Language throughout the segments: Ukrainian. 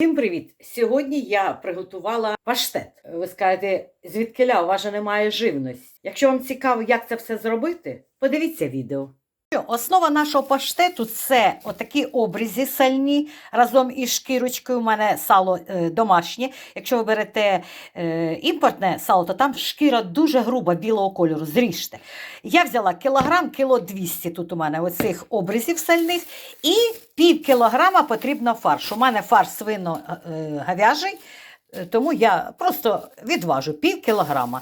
Всім привіт! Сьогодні я приготувала паштет. Ви скажете, звідкиля у вас же немає живності. Якщо вам цікаво, як це все зробити, подивіться відео. Основа нашого паштету це отакі обрізі сальні разом із шкірочкою. У мене сало е, домашнє. Якщо ви берете е, імпортне сало, то там шкіра дуже груба білого кольору. Зріжте. Я взяла кілограм, кіло 200 тут у мене оцих обрізів сальних. І пів кілограма потрібно фаршу. У мене фарш свино е, говяжий, тому я просто відважу пів кілограма.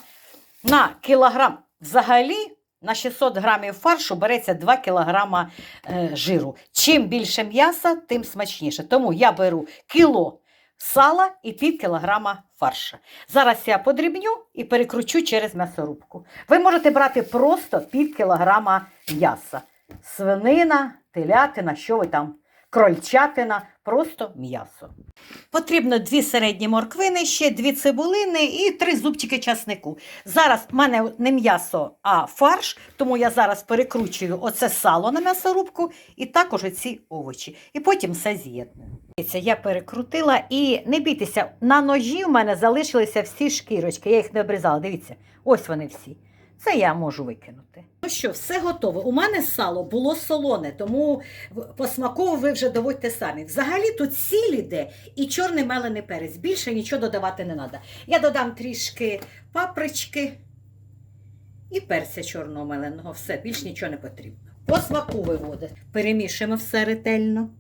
На кілограм взагалі на 600 грамів фаршу береться 2 кілограма е, жиру. Чим більше м'яса, тим смачніше. Тому я беру кіло сала і пів кілограма фарша. Зараз я подрібню і перекручу через м'ясорубку. Ви можете брати просто пів кілограма м'яса. Свинина, телятина, що ви там, крольчатина, просто м'ясо. Потрібно дві середні морквини, ще дві цибулини і три зубчики часнику. Зараз в мене не м'ясо, а фарш, тому я зараз перекручую оце сало на м'ясорубку і також оці овочі. І потім все з'єдную. Я перекрутила і не бійтеся, на ножі в мене залишилися всі шкірочки, я їх не обрізала. Дивіться, ось вони всі. Це я можу викинути. Ну що, все готове. У мене сало було солоне, тому в- по смаку ви вже доводьте самі. Взагалі тут сіль іде і чорний мелений перець. Більше нічого додавати не треба. Я додам трішки папрички і перця чорного меленого. Все, більш нічого не потрібно. По смаку виводить. Перемішуємо все ретельно.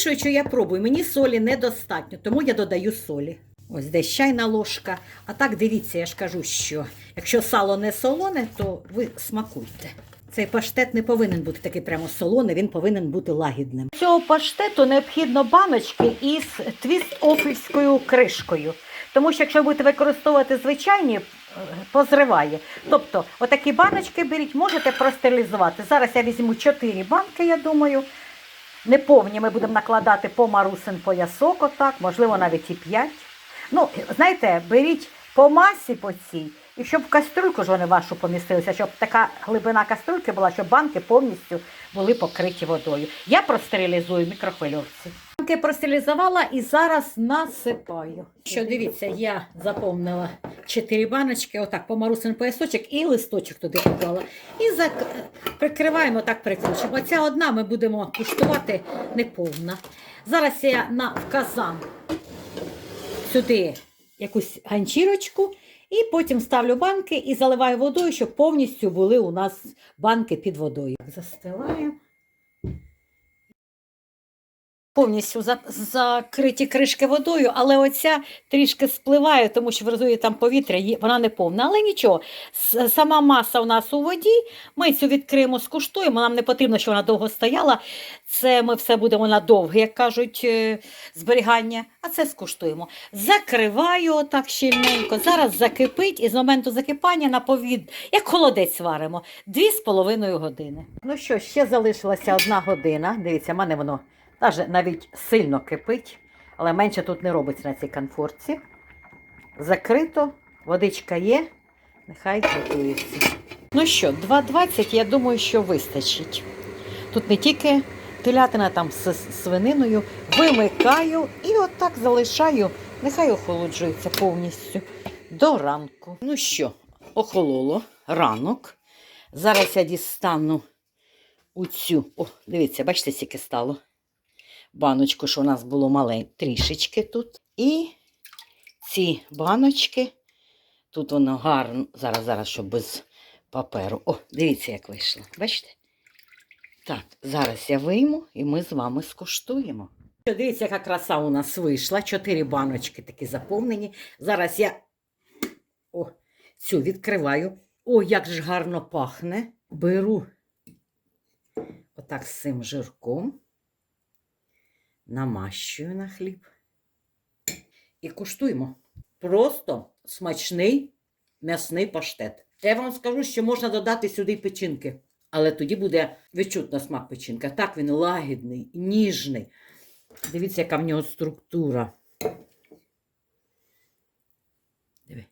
Що я пробую, мені солі недостатньо, тому я додаю солі. Ось десь чайна ложка. А так дивіться, я ж кажу, що якщо сало не солоне, то ви смакуйте. Цей паштет не повинен бути такий прямо солоний, він повинен бути лагідним. Цього паштету необхідно баночки із твіст-офівською кришкою. Тому що якщо будете використовувати звичайні, е, позриває. Тобто, отакі баночки беріть, можете простерилізувати. Зараз я візьму 4 банки, я думаю. Неповні ми будемо накладати по марусин поясок, отак, можливо, навіть і 5. Ну, знаєте, беріть по масі по цій, і щоб в каструльку ж вони вашу помістилися, щоб така глибина каструльки була, щоб банки повністю були покриті водою. Я простерилізую мікрохвильовці. Банки простерилізувала і зараз насипаю. Що дивіться, я заповнила 4 баночки, отак, по марусин поясочок і листочок туди поклала. І зак... прикриваємо так прикручуємо. Оця одна ми будемо куштувати неповна. Зараз я на казан сюди якусь ганчірочку, і потім ставлю банки і заливаю водою, щоб повністю були у нас банки під водою. Застилаємо. Повністю за- закриті кришки водою, але оця трішки спливає, тому що розумієте, там повітря, вона не повна. Але нічого, сама маса у нас у воді. Ми цю відкриємо, скуштуємо. Нам не потрібно, щоб вона довго стояла. Це ми все будемо на довге, як кажуть, е, зберігання. А це скуштуємо. Закриваю отак щільненько. Зараз закипить, і з моменту закипання на повід, як холодець варимо, дві з половиною години. Ну що, ще залишилася одна година. Дивіться, мене воно навіть, сильно кипить, але менше тут не робиться на цій конфорці. Закрито, водичка є, нехай готується. Ну що, 2,20, я думаю, що вистачить. Тут не тільки телятина там з свининою, вимикаю і отак залишаю, нехай охолоджується повністю до ранку. Ну що, охололо ранок. Зараз я дістану у цю. О, дивіться, бачите, скільки стало. Баночку, що у нас було маленьке, трішечки тут. І ці баночки. Тут воно гарно. Зараз, зараз, щоб без паперу. О, дивіться, як вийшло. Бачите? Так, зараз я вийму і ми з вами скуштуємо. Дивіться, яка краса у нас вийшла. Чотири баночки такі заповнені. Зараз я о, цю відкриваю. О, як ж гарно пахне. Беру отак з цим жирком, намащую на хліб. І куштуємо. Просто смачний м'ясний паштет. Я вам скажу, що можна додати сюди печінки, але тоді буде відчутно смак печінка. Так він лагідний, ніжний. Дивіться, яка в нього структура. Диви.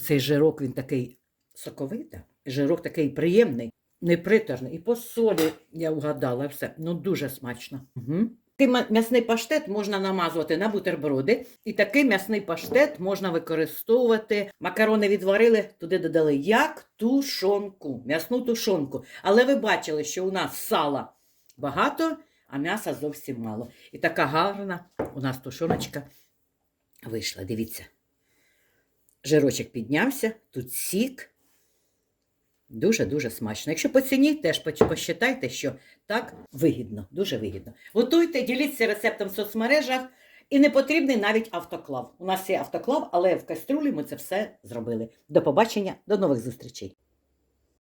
Цей жирок він такий соковитий, жирок такий приємний. Не приторний. І по солі я вгадала все. Ну дуже смачно. Угу. Такий м'ясний паштет можна намазувати на бутерброди, і такий м'ясний паштет можна використовувати. Макарони відварили, туди додали як тушонку, м'ясну тушонку. Але ви бачили, що у нас сала багато, а м'яса зовсім мало. І така гарна у нас тушоночка вийшла. Дивіться. Жирочок піднявся, тут сік. Дуже-дуже смачно. Якщо по ціні, теж посчитайте, що так вигідно, дуже вигідно. Готуйте, діліться рецептом в соцмережах. І не потрібний навіть автоклав. У нас є автоклав, але в кастрюлі ми це все зробили. До побачення, до нових зустрічей.